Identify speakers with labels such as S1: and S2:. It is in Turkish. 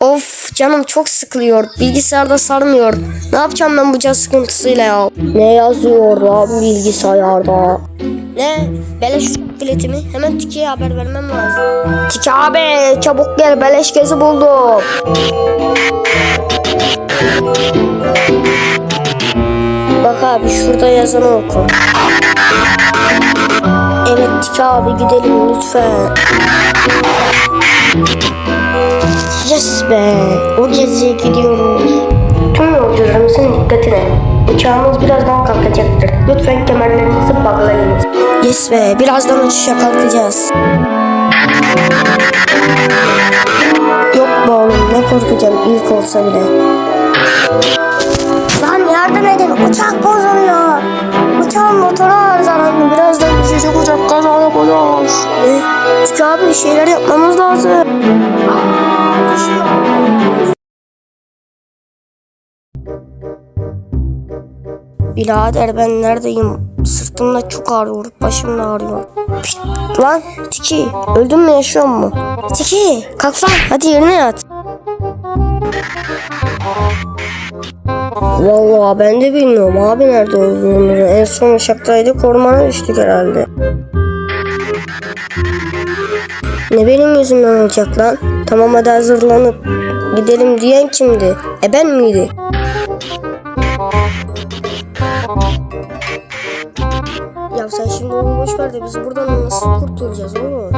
S1: Of canım çok sıkılıyor. Bilgisayarda sarmıyor. Ne yapacağım ben bu can sıkıntısıyla ya? Ne yazıyor lan bilgisayarda? Ne? Beleş bileti mi? Hemen Tiki'ye haber vermem lazım. Tiki abi çabuk gel beleş gezi buldum. Bak abi şurada yazanı oku. Evet Tiki abi gidelim lütfen. Be. O geziye gidiyoruz. Tüm yolcularımızın dikkatine. Uçağımız birazdan kalkacaktır. Lütfen kemerlerinizi bağlayınız. Yes be. Birazdan uçuşa kalkacağız. Yok be oğlum ne korkacağım ilk olsa bile. Lan yardım edin uçak bozuluyor. Uçağın motoru arızalandı. Birazdan düşecek uçak kaza yapacağız. Ne? Çünkü abi bir şeyler yapmamız lazım. Birader ben neredeyim? Sırtımda çok ağrıyor, başım da ağrıyor. Pişt, lan Tiki, öldün mü yaşıyor mu? Tiki, kalk lan, hadi yerine yat. Vallahi ben de bilmiyorum abi nerede olduğunu. En son uçaktaydık ormana düştük herhalde. Ne benim yüzümden olacak lan? Tamam hadi hazırlanıp gidelim diyen kimdi? E ben miydi? Ya sen şimdi onu boş ver de biz buradan nasıl kurtulacağız oğlum?